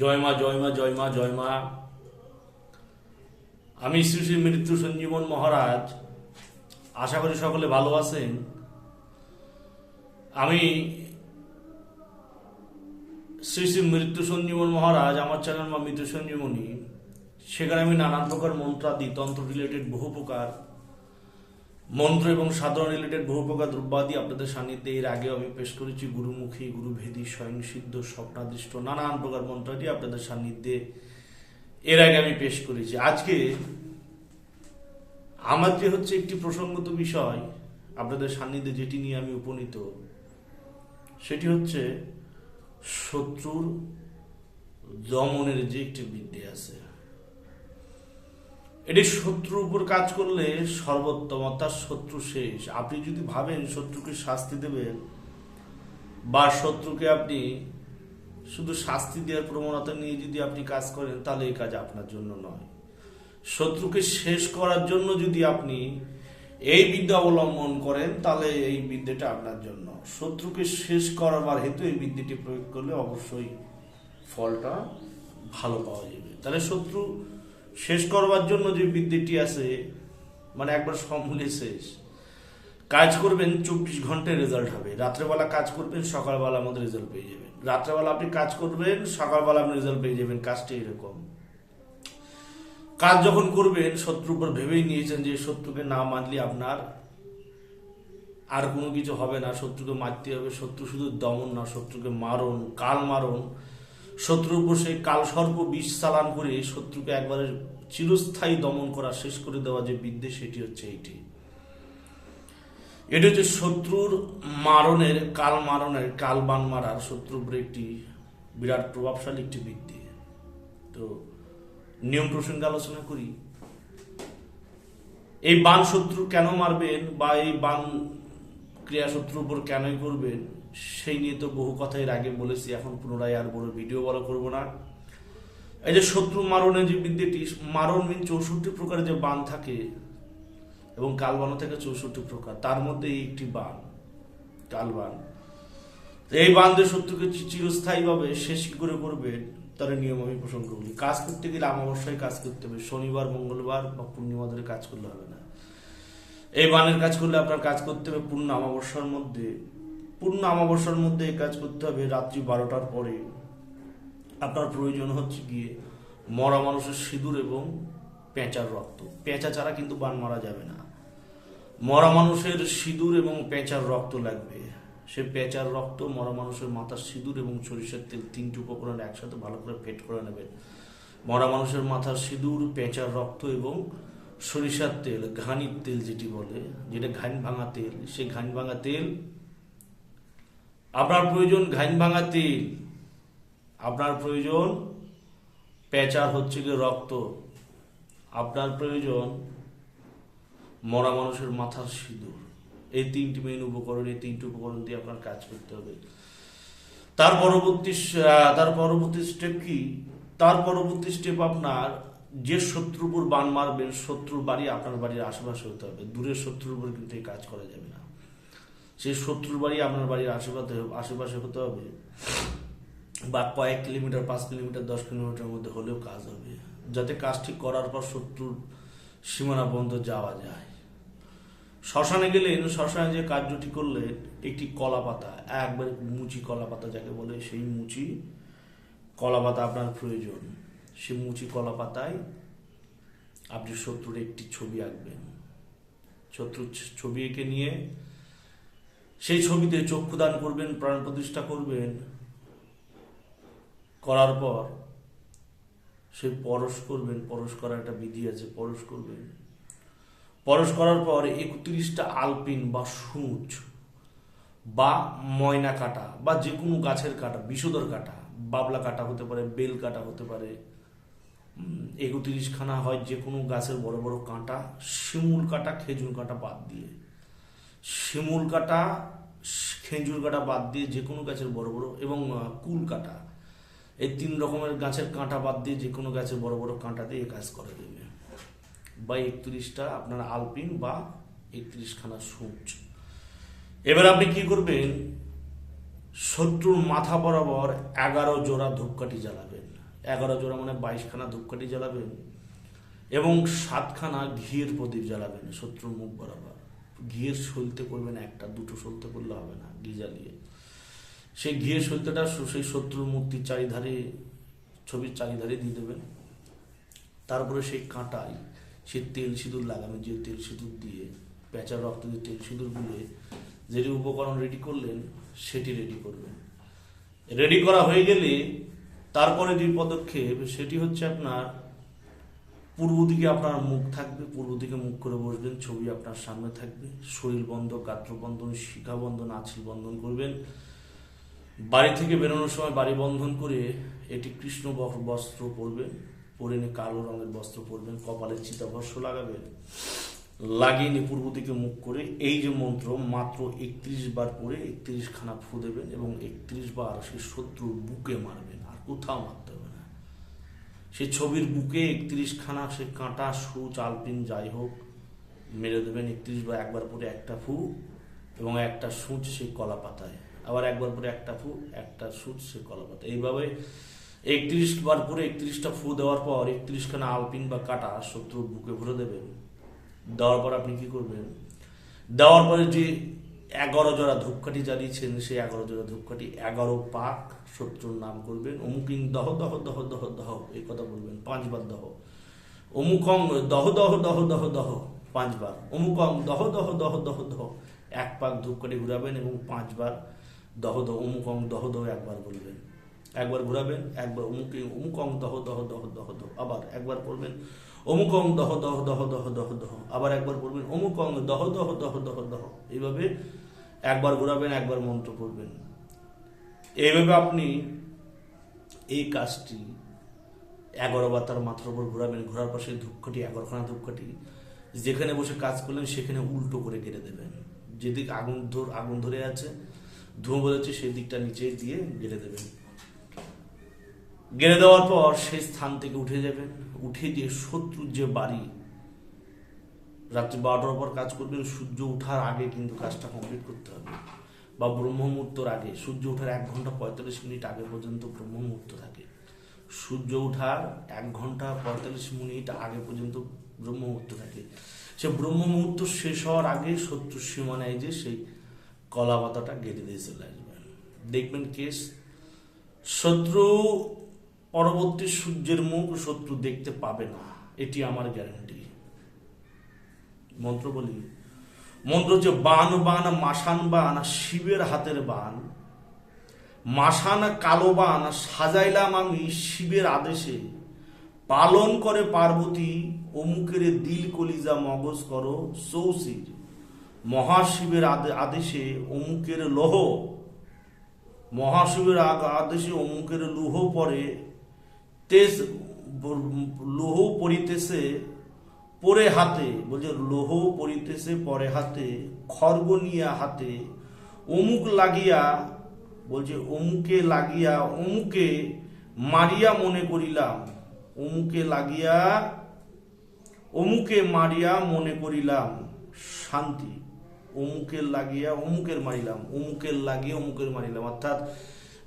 জয় মা জয় মা জয় মা জয় মা। আমি শ্রী শ্রী মৃত্যু সঞ্জীবন মহারাজ, আশা করি সকলে ভালো আছেন। আমি শ্রী শ্রী মৃত্যু সঞ্জীবন মহারাজ, আমার চ্যানেল মা মৃত্যু সঞ্জীবনী, সেখানে আমি নানান প্রকার মন্ত্রাদি, তন্ত্র রিলেটেড বহু প্রকার মন্ত্র এবং সাধারণ রিলেটেড বহু প্রকার দ্রব্যাদি আপনাদের সান্নিধ্যে এর আগেও আমি পেশ করেছি। গুরুমুখী, গুরুভেদী, স্বয়ংসিদ্ধ, স্বপ্নাদিষ্ট, নানান প্রকার মন্ত্রাদি আপনাদের সান্নিধ্যে এর আগে আমি পেশ করেছি। আজকে আমার যে হচ্ছে একটি প্রসঙ্গত বিষয় আপনাদের সান্নিধ্যে যেটি নিয়ে আমি উপনীত, সেটি হচ্ছে শত্রুর দমনের যে একটি বিদ্যে আছে। এটি শত্রুর উপর কাজ করলে সর্বোত্তম অর্থাৎ শত্রু শেষ। আপনি যদি ভাবেন শত্রুকে শাস্তি দেবেন বা শত্রুকে আপনি শুধু শাস্তি দেওয়ার প্রবণতা নিয়ে যদি আপনি কাজ করেন, তাহলে এই কাজ আপনার জন্য নয়। শত্রুকে শেষ করার জন্য যদি আপনি এই বিদ্যা অবলম্বন করেন, তাহলে এই বিদ্যাটা আপনার জন্য। শত্রুকে শেষ করাবার হেতু এই বিদ্যাটি প্রয়োগ করলে অবশ্যই ফলটা ভালো পাওয়া যাবে। তাহলে শত্রু শেষ করবার জন্য যে বিদ্যাটি আছে মানে একবার সমূলে শেষ। কাজ করবেন চব্বিশ ঘন্টায় রেজাল্ট হবে। রাত্রেবেলা কাজ করবেন, সকালবেলা আমাদের রেজাল্ট পেয়ে যাবেন। রাত্রেবেলা আপনি কাজ করবেন, সকালবেলা আপনি রেজাল্ট পেয়ে যাবেন। কাজটা এরকম। কাজ যখন করবেন, শত্রুর উপর ভেবেই নিয়েছেন যে শত্রুকে না মানলে আপনার আর কোনো কিছু হবে না। শত্রুকে মারতে হবে। শত্রু শুধু দমন না, শত্রুকে মারণ কাল মারণ শত্রুর উপর সেই কাল সর্প বিষ চালান করে শত্রুকে একবারে চিরস্থায়ী দমন করা শেষ করে দেওয়া যে বিদ্যে সেটি হচ্ছে এইটি। এটি হচ্ছে শত্রুর মারণের, কাল মারণের, কাল বান মারার শত্রুর উপরে একটি বিরাট প্রভাবশালী একটি বিদ্যে তো নিয়ম প্রসঙ্গে আলোচনা করি। এই বান শত্রু কেন মারবেন বা এই বান ক্রিয়া শত্রুর উপর কেনই করবেন সেই নিয়ে তো বহু কথা এর আগে বলেছি, এখন পুনরায় আর বড় ভিডিও বড় করব না। এই যে শত্রু মারণের যে বিদ্যেটি, মারণ মিন চৌষট্টি প্রকারের যে বান থাকে এবং কালবানও থেকে চৌষট্টি প্রকার, তার মধ্যে এই একটি বান কালবান এই বান দিয়ে শত্রুকে চিরস্থায়ীভাবে শেষ করে করবেন তার নিয়ম আমি প্রসঙ্গ বলি। কাজ করতে গেলে অমাবস্যায় কাজ করতে হবে, শনিবার, মঙ্গলবার বা পূর্ণিমা ধরে কাজ করলে হবে না। এই বানের কাজ করলে আপনার কাজ করতে হবে পূর্ণ অমাবস্যার মধ্যে। পূর্ণ অমাবস্যার মধ্যে এই কাজ করতে হবে রাত্রি বারোটার পরে। আপনার প্রয়োজন হচ্ছে গিয়ে মরা মানুষের সিঁদুর এবং পেঁচার রক্ত। পেঁচা ছাড়া কিন্তু বান মারা যাবে না। মরা মানুষের সিঁদুর এবং পেঁচার রক্ত লাগবে। সে পেঁচার রক্ত মরা মানুষের মাথার সিঁদুর এবং সরিষার তেল তিনটি উপকরণ একসাথে ভালো করে ফেট করে নেবেন। মরা মানুষের মাথার সিঁদুর, পেঁচার রক্ত এবং সরিষার তেল, ঘানির তেল যেটি বলে, যেটা ঘান ভাঙা তেল, সেই ঘান ভাঙা তেল, আপনার প্রয়োজন ঘান ভাঙা তেল, আপনার প্রয়োজন পেঁচার হচ্ছে গিয়ে রক্ত, আপনার প্রয়োজন মরা মানুষের মাথার সিঁদুর। এই তিনটি মেন উপকরণ, এই তিনটি উপকরণ দিয়ে আপনার কাজ করতে হবে। তার পরবর্তী তার পরবর্তী স্টেপ কি? তার পরবর্তী স্টেপ আপনার যে শত্রুর উপর বান মারবেন, শত্রুর বাড়ি আপনার বাড়ির আশেপাশে হতে হবে। দূরের শত্রুর উপর কিন্তু এই কাজ করা যাবে না। সেই শত্রুর বাড়ি আপনার বাড়ির আশেপাশে আশেপাশে হতে হবে। বা কয়েক কিলোমিটার, পাঁচ কিলোমিটার, দশ কিলোমিটার মধ্যে হলেও কাজ হবে। যাতে কাজটি করার পর শত্রুর সীমানা পর্যন্ত যাওয়া যায়। শ্মশানে গেলেন শ্মশানে যে কার্যটি করলেন একটি কলা পাতা একবার মুচি কলা পাতা যাকে বলে, সেই মুচি কলা পাতা আপনার প্রয়োজন। সেই মুচি কলা পাতায় আপনি শত্রুর একটি ছবি আঁকবেন। শত্রুর ছবি এঁকে নিয়ে সেই ছবিতে চক্ষুদান করবেন, প্রাণ প্রতিষ্ঠা করবেন। করার পর সে পরশ করবেন, পরশ করার একটা বিধি আছে, পরশ করবেন। পরশ করার পর একত্রিশটা আলপিন বা সূচ বা ময়না কাটা বা যে কোনো গাছের কাটা, বিষধর কাটা, বাবলা কাটা হতে পারে, বেল কাটা হতে পারে একত্রিশ খানা হয় যে কোনো গাছের বড় বড় কাঁটা, শিমুল কাটা, খেজুর কাটা বাদ দিয়ে। শিমুল কাটা, খেজুর কাটা বাদ দিয়ে যে কোনো গাছের বড় বড় এবং কুল কাটা। এই তিন রকমের গাছের কাঁটা বাদ দিয়ে যে কোনো গাছের বড় বড় কাঁটা দিয়ে কাজ করে দেবে বা একত্রিশটা আপনার আলপিন বা একত্রিশখানা সূচ এবার আপনি কি করবেন? শত্রুর মাথা বরাবর এগারো জোড়া ধূপকাঠি জ্বালাবেন। এগারো জোড়া মানে বাইশখানা ধূপকাঠি জ্বালাবেন এবং সাতখানা ঘিয়ের প্রদীপ জ্বালাবেন, শত্রুর মুখ বরাবর। ঘিয়ের সলতে করবেন একটা, দুটো সলতে করলে হবে না, ঘি জ্বালিয়ে। সেই ঘিয়ের সলতেটা সেই শত্রুর মূর্তির চারিধারে, ছবির চারিধারে দিয়ে দেবেন। তারপরে সেই কাঁটায় সে তেল সিঁদুর লাগাবেন যে তেল সিঁদুর দিয়ে পেঁচার রক্ত দিয়ে তেল সিঁদুর গুলে যেটি উপকরণ রেডি করলেন, সেটি রেডি করবেন। রেডি করা হয়ে গেলে তারপরে যে পদক্ষেপ, সেটি হচ্ছে আপনার পূর্ব দিকে আপনার মুখ থাকবে, পূর্ব দিকে মুখ করে বসবেন, ছবি আপনার সামনে থাকবে, শরীর বন্ধ গাত্র বন্ধন, শিখা বন্ধন আছিল বন্ধন করবেন। বাড়ি থেকে বেরোনোর সময় বাড়ি বন্ধন করে এটি কৃষ্ণ বস্ত্র পরবেন, পরে নিয়ে কালো রঙের বস্ত্র পরবেন, কপালে চিতাভস্য লাগাবেন। লাগিয়ে নিয়ে পূর্ব দিকে মুখ করে এই যে মন্ত্র মাত্র একত্রিশ বার পরে একত্রিশ খানা ফু দেবেন এবং একত্রিশ বার সেই শত্রুর বুকে মারবেন। কোথাও মারতে হবে না। সে ছবির বুকে একত্রিশ খানা সে কাঁটা সুচ আলপিন যাই হোক, মেরে দেবেন একত্রিশ বার একবার পরে একটা ফু এবং একটা সূচ সেই কলা পাতায় আবার একবার পরে একটা ফু, একটা সূচ সেই কলা পাতায় এইভাবে একত্রিশ বার পরে একত্রিশটা ফু দেওয়ার পর একত্রিশ খানা আলপিন বা কাটা শত্রুর বুকে ভরে দেবেন। দেওয়ার পর আপনি কি করবেন? দেওয়ার পরে যে এগারো জোড়া ধূপকাঠি জ্বালিয়েছেন সেই এগারো জোড়া ধূপকাঠি এগারো পাক শত্রুর নাম করবেন অমুকিং দহ দহ দহ দহ দহ এই কথা বলবেন পাঁচবার দহ অমুকং দহ দহ দহ দহ দহ পাঁচবার অমুকং দহ দহ দহ দহ দহ এক পাক ধূপকাঠি ঘুরাবেন এবং পাঁচবার দহ দহ অমুকং দহ দহ একবার বলবেন একবার ঘুরাবেন একবার অমুকে অমুকং দহ দহ দহ দহ দহ আবার একবার পড়বেন অমুকং দহ দহ দহ দহ দহ দহ। আবার একবার পড়বেন, অমুক অমুকং দহ দহ দহ দহ দহ এইভাবে একবার ঘোরাবেন, একবার মন্ত্র পড়বেন। এইভাবে আপনি এই কাজটি এগারো বার তার মাথার উপর ঘোরাবেন, ঘোরার পাশে ধূপকাঠি, এগারোখানা ধূপকাঠি, যেখানে বসে কাজ করলেন সেখানে উল্টো করে কেটে দেবেন। যেদিক আগুন ধর আগুন ধরে আছে ধুঁ বলেছে সেই দিকটা নিচে দিয়ে গেড়ে দেবেন। গেড়ে দেওয়ার পর সেই স্থান থেকে উঠে যাবেন। উঠে যে শত্রুর যে বাড়ি, রাত্রি বারোটার পর কাজ করবেন, সূর্য ওঠার আগে কিন্তু কাজটা কমপ্লিট করতে হবে। বা ব্রহ্ম মুহূর্তর আগে, সূর্য ওঠার এক ঘণ্টা পঁয়তাল্লিশ মিনিট আগে পর্যন্ত ব্রহ্ম মুহূর্ত থাকে। সূর্য ওঠার এক ঘণ্টা পঁয়তাল্লিশ মিনিট আগে পর্যন্ত ব্রহ্ম মুহূর্ত থাকে। সে ব্রহ্ম মুহূর্ত শেষ হওয়ার আগে শত্রুর সীমানায় যে, সেই কলা পাতাটা গেড়ে দিয়ে চলে আসবেন। দেখবেন কেস, শত্রু পরবর্তী সূর্যের মুখ শত্রু দেখতে পাবে না। এটি আমার গ্যারান্টি মন্ত্র বলি, মন্ত্র যে বান বান, মাসান, বান, শিবের হাতের বান। মাসান, কালো বান, সাজাইলাম আমি শিবের আদেশে। পালন করে পার্বতী, অমুকের দিল কলিজা মগজ করো চৌসির মহাশিবের আদে- আদেশে অমুকের লোহ। মহাশিবের আদেশে অমুকের লুহ পরে তেজ লোহ পরিতেছে পরে হাতে, বলছে লোহ পরিতেছে পরে হাতে খর্গ নিয়া হাতে, অমুক লাগিয়া, বলছে অমুকে লাগিয়া, অমুকে মারিয়া মনে করিলাম, অমুকে লাগিয়া, অমুকে মারিয়া মনে করিলাম, শান্তি, অমুকের লাগিয়া অমুকের মারিলাম, অমুকের লাগিয়ে অমুকের মারিলাম, অর্থাৎ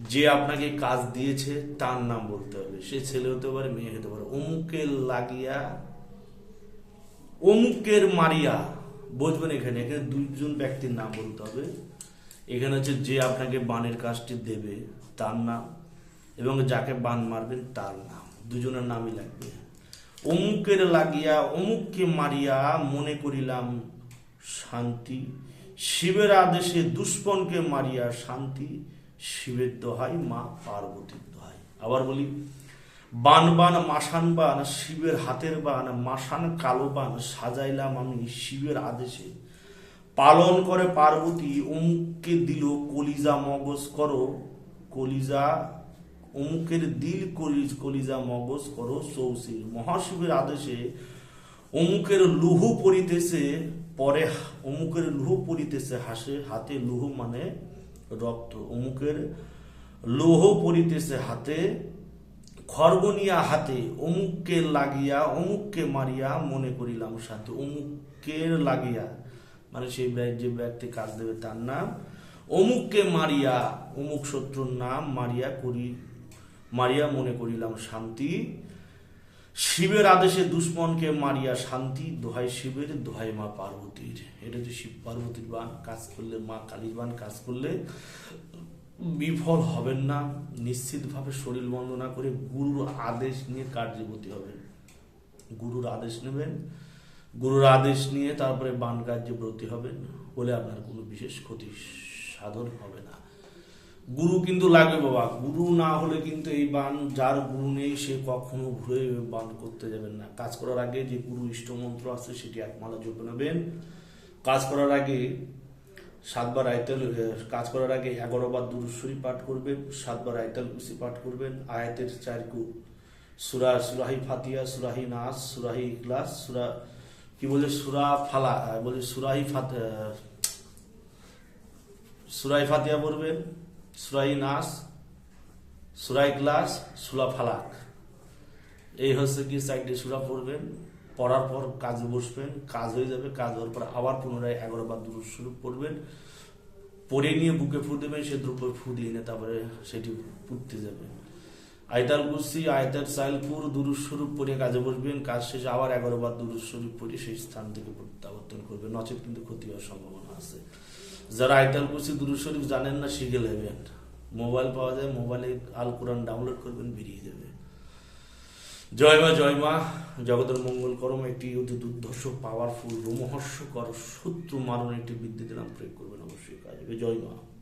যে আপনাকে কাজ দিয়েছে, তার নাম বলতে হবে। সে ছেলে হতে পারে, মেয়ে হতে পারে। অমুকের লাগিয়া, অমুকের মারিয়া, বুঝবেন এখানে এখানে দুইজন ব্যক্তির নাম বলতে হবে। এখানে হচ্ছে যে আপনাকে বানের কাজটি দেবে, তার নাম, এবং যাকে বান মারবেন, তার নাম। দুজনের নামই লাগবে। অমুকের লাগিয়া, অমুককে মারিয়া মনে করিলাম শান্তি। শিবের আদেশে দুষ্পনকে মারিয়া শান্তি। শিবের দোহাই, মা পার্বতীর দোহাই। আবার বলি, বান বান, মাসান বান, শিবের হাতের বান, মাসান কালো বান, সাজাইলাম আমি শিবের আদেশে। পালন করে পার্বতী, অমুককে দিল কলিজা মগজ করো, কলিজা, অমুকের দিল কলিজ, কলিজা মগজ করো চৌসির মহাশিবের আদেশে অমুকের লুহু পরিতেছে, পরে অমুকের লুহু পরিতেছে হাসে, হাতে লুহু মানে রক্ত অমুকের লোহ পরিতেছে হাতে খড়গনিয়া হাতে, অমুককে লাগিয়া, অমুককে মারিয়া মনে করিলাম সাথে, অমুকের লাগিয়া। মানে সেই যে ব্যক্তি কাজ দেবে তার নাম অমুককে মারিয়া, অমুক শত্রুর নাম মারিয়া করি, মারিয়া মনে করিলাম শান্তি। শিবের আদেশে দুশ্মনকে মারিয়া শান্তি, দোহাই শিবের, দোহাই মা পার্বতীর। এটা হচ্ছে শিব পার্বতীর বান, কাজ করলে মা কালীর বান, কাজ করলে বিফল হবেন না। নিশ্চিতভাবে শরীর বন্দনা করে গুরুর আদেশ নিয়ে কার্যবতী হবেন। গুরুর আদেশ নেবেন। গুরুর আদেশ নিয়ে তারপরে বান কার্যে ব্রতী হবেন। বলে আপনার কোনো বিশেষ ক্ষতি সাধন হবে না। গুরু কিন্তু লাগবে বাবা। গুরু না হলে কিন্তু এই বান, যার গুরু নেই, সে কখনো ঘুরে বান করতে যাবেন না। কাজ করার আগে যে গুরু ইষ্ট মন্ত্র আছে, সেটি একমালা জপ নেবেন। কাজ করার আগে সাতবার আয়তাল কাজ করার আগে এগারো বার দুরুশ্বরী পাঠ করবেন, সাতবার আয়তাল কুসি পাঠ করবেন। আয়াতের চার কু সুরা, সুরাহি ফাতিয়া সুরাহি নাস, সুরাহি ইখলাস, সুরা, কি বলে, সুরা ফালা বলে সুরাহি ফাত সুরাই ফাতিয়া পড়বেন। সুরাই নাস, সুরাই ক্লাস, সুরা ফালাক। এই হচ্ছে কি, চারটে সুরা পড়বেন, পড়ার পর কাজে বসবেন, কাজ হয়ে যাবে, কাজ হওয়ার পর আবার পুনরায় এগারো বার দুরু শুরু পড়বেন। পড়ে নিয়ে বুকে ফু দেবেন, সে দ্রব্য ফু দিয়ে নিয়ে তারপরে সেটি পুড়তে যাবে আয়তাল কুসি আয়তাল সাইলপুর দুরুজ স্বরূপ পড়ে কাজে বসবেন, কাজ শেষে আবার এগারো বার দুরুজ স্বরূপ পড়ে সেই স্থান থেকে প্রত্যাবর্তন করবেন। নচেত কিন্তু ক্ষতি হওয়ার সম্ভাবনা আছে। যারা আইতাল কুসি দুরু শরীফ জানেন না, শিখে নেবেন। মোবাইল পাওয়া যায়, মোবাইলে আল কোরআন ডাউনলোড করবেন, বেরিয়ে যাবে। জয় মা জয় মা, জগতের মঙ্গল করম একটি অতি দুর্ধর্ষ পাওয়ারফুল রোমহর্ষকর, শত্রু মারণ একটি বিদ্যুতের নাম প্রয়োগ করবেন। অবশ্যই কাজ জয় মা।